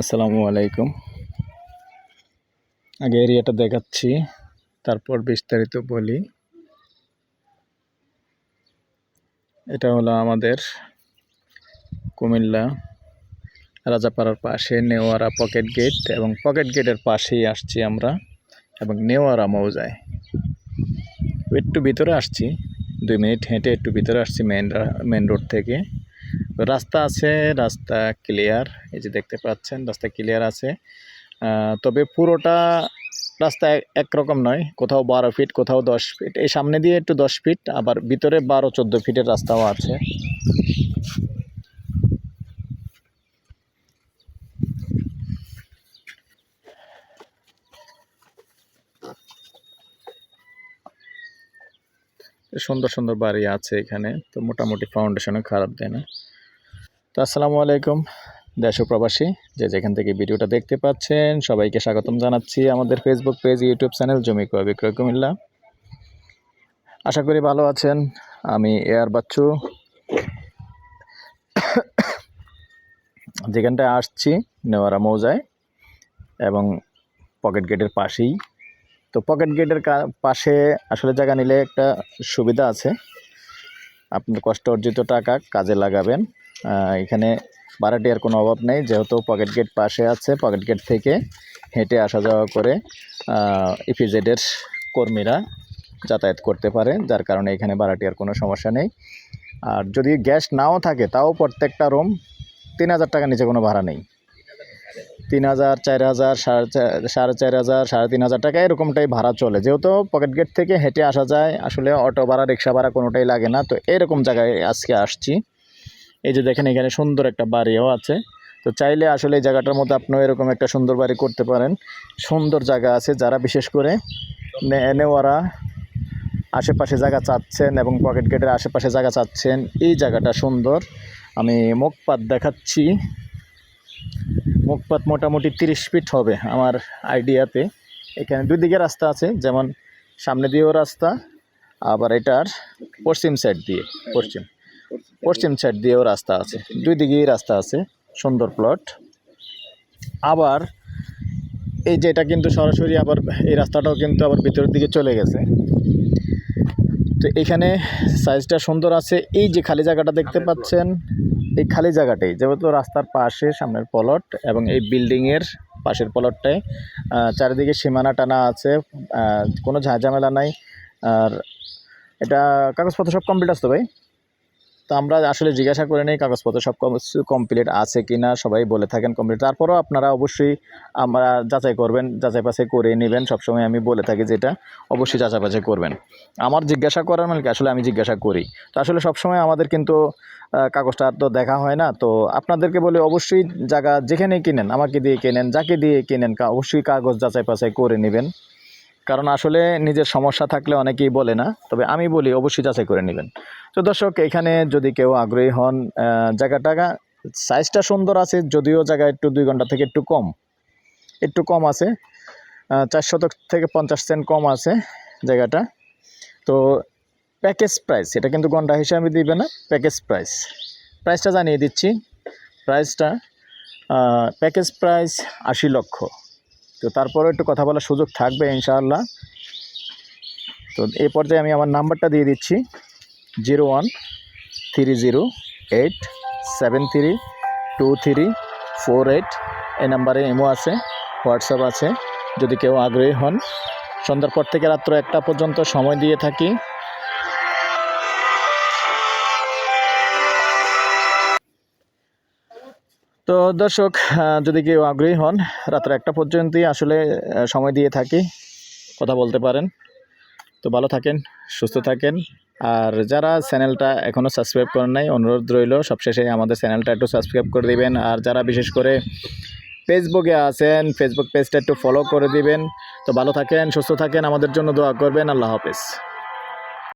আসসালামু আলাইকুম। আগে এরিয়াটা দেখাচ্ছি, তারপর বিস্তারিত বলি। এটা হলো আমাদের কুমিল্লা রাজাপাড়ার পাশে নেওয়ারা পকেট গেট এবং পকেট গেটের পাশেই আসছি আমরা এবং নেওয়ারা মৌজায়। একটু ভিতরে আসছি, দুই মিনিট হেঁটে একটু ভিতরে আসছি মেন মেন রোড থেকে। রাস্তা আছে, রাস্তা ক্লিয়ার এই যে দেখতে পাচ্ছেন, রাস্তা ক্লিয়ার আছে। তবে পুরোটা রাস্তা একরকম নয়, কোথাও বারো ফিট কোথাও দশ ফিট এই সামনে দিয়ে একটু দশ ফিট আবার ভিতরে বারো, চোদ্দ ফিটের রাস্তাও আছে। সুন্দর সুন্দর বাড়ি আছে এখানে, তো মোটামুটি ফাউন্ডেশনও খারাপ দেয় না। তো আসসালামু আলাইকুম, দেশ প্রবাসী, যে যেখান থেকে ভিডিওটা দেখতে পাচ্ছেন, সবাইকে স্বাগতম জানাচ্ছি আমাদের ফেসবুক পেজ ইউটিউব চ্যানেল জমি ক্রয় বিক্রয় কুমিল্লা। আশা করি ভালো আছেন, আমি এয়ার বাচ্চু। যেখানটায় আসছি, নেওয়ারা মৌজায়, এবং পকেট গেটের পাশেই। তো পকেট গেটের পাশে আসলে জায়গা নিলে একটা সুবিধা আছে। আপনার কষ্ট অর্জিত টাকা কাজে লাগাবেন। এখানে ভাড়াটিয়ার কোনো অভাব নেই, যেহেতু পকেট গেট পাশে আছে পকেট গেট থেকে হেঁটে আসা যাওয়া করে ইপিজেডের কর্মীরা যাতায়াত করতে পারে, যার কারণে এখানে ভাড়াটিয়ার কোনো সমস্যা নেই। আর যদি গ্যাস নাও থাকে, তাও প্রত্যেকটা রুম তিন হাজার টাকার নিচে কোনো ভাড়া নেই। তিন হাজার, চার হাজার, সাড়ে চার সাড়ে চার হাজার, সাড়ে তিন হাজার টাকা এরকমটাই ভাড়া চলে। যেহেতু পকেট গেট থেকে হেঁটে আসা যায়, আসলে অটো ভাড়া, রিক্সা ভাড়া কোনোটাই লাগে না, তো এরকম জায়গায় আজকে আসছি। এই যে দেখেন এখানে সুন্দর একটা বাড়িও আছে। তো চাইলে আসলে এই জায়গাটার মধ্যে আপনিও এরকম একটা সুন্দর বাড়ি করতে পারেন। সুন্দর জায়গা আছে যারা বিশেষ করে নে- নেওয়ারা আশেপাশে জায়গা চাচ্ছেন এবং পকেট গেটের আশেপাশে জায়গা চাচ্ছেন, এই জায়গাটা সুন্দর। আমি মুখপাত দেখাচ্ছি। মুখপাত মোটামুটি তিরিশ ফিট হবে আমার আইডিয়াতে। এখানে দুই দিকে রাস্তা আছে, যেমন সামনে দিয়েও রাস্তা, আবার এটার পশ্চিম সাইড দিয়ে, পশ্চিম। পশ্চিম সাইড দিয়েও রাস্তা আছে। দুই দিকেই রাস্তা আছে, সুন্দর প্লট আবার এই যে এটা কিন্তু সরাসরি আবার এই রাস্তাটাও কিন্তু আবার ভিতরের দিকে চলে গেছে। তো এখানে সাইজটা সুন্দর আছে। এই যে খালি জায়গাটা দেখতে পাচ্ছেন, এই খালি জায়গাটাই, যেহেতু রাস্তার পাশে সামনের পলট এবং এই বিল্ডিংয়ের পাশের পলটটায় চারিদিকে সীমানা টানা আছে কোনো ঝাঁঝামেলা নাই। আর এটা কাগজপত্র সব কমপ্লিট আসতো ভাই? তো আমরা আসলে জিজ্ঞাসা করে নিই কাগজপত্র সব কমপ্লিট আছে কি না সবাই বলে থাকেন কমপ্লিট তারপরেও আপনারা অবশ্যই আমরা যাচাই করবেন, যাচাই বাছাই করে নেবেন। সবসময় আমি বলে থাকি যেটা, অবশ্যই যাচাই বাছাই করবেন। আমার জিজ্ঞাসা করার মানে আসলে আমি জিজ্ঞাসা করি। তো আসলে সবসময় আমাদের কিন্তু কাগজটা তো দেখা হয় না। তো আপনাদেরকে বলে, অবশ্যই জায়গা যেখানেই কিনেন, আমাকে দিয়ে কেনেন, যাকে দিয়ে কেনেন অবশ্যই কাগজ যাচাই পাচাই করে নেবেন। কারণ আসলে নিজের সমস্যা থাকলে অনেকেই বলে না, তবে আমি বলি অবশ্যই যাচাই করে নেবেন। তো দর্শক, এখানে যদি কেউ আগ্রহী হন জায়গাটা সাইজটা সুন্দর আছে, যদিও জায়গা একটু দুই ঘণ্টা থেকে একটু কম একটু কম আছে চার শতক থেকে পঞ্চাশ সেন্ট কম আছে জায়গাটা। তো প্যাকেজ প্রাইস এটা কিন্তু ঘণ্টা হিসাবে দিবে না প্যাকেজ প্রাইস প্রাইসটা জানিয়ে দিচ্ছি প্রাইসটা প্যাকেজ প্রাইস আশি লক্ষ। তো তারপরে একটু কথা বলার সুযোগ থাকবে ইনশাআল্লাহ। তো এ পর্যায়ে আমি আমার নাম্বারটা দিয়ে দিচ্ছি, zero one three zero eight seven three two three four eight. এই নাম্বারে এমও আছে, হোয়াটসঅ্যাপ আছে, যদি কেউ আগ্রহী হন। সন্ধ্যার পর থেকে রাত্র একটা পর্যন্ত সময় দিয়ে থাকি। তো দর্শক যদি কেউ আগ্রহী হন, রাত্র একটা পর্যন্তই আসলে সময় দিয়ে থাকি, কথা বলতে পারেন। তো ভালো থাকেন, সুস্থ থাকেন। আর যারা চ্যানেলটা এখনও সাবস্ক্রাইব করেন নাই, অনুরোধ রইল, সবশেষে আমাদের চ্যানেলটা একটু সাবস্ক্রাইব করে দিবেন। আর যারা বিশেষ করে ফেসবুকে আছেন, ফেসবুক পেজটা একটু ফলো করে দিবেন। তো ভালো থাকেন, সুস্থ থাকেন, আমাদের জন্য দোয়া করবেন। আল্লাহ হাফেজ।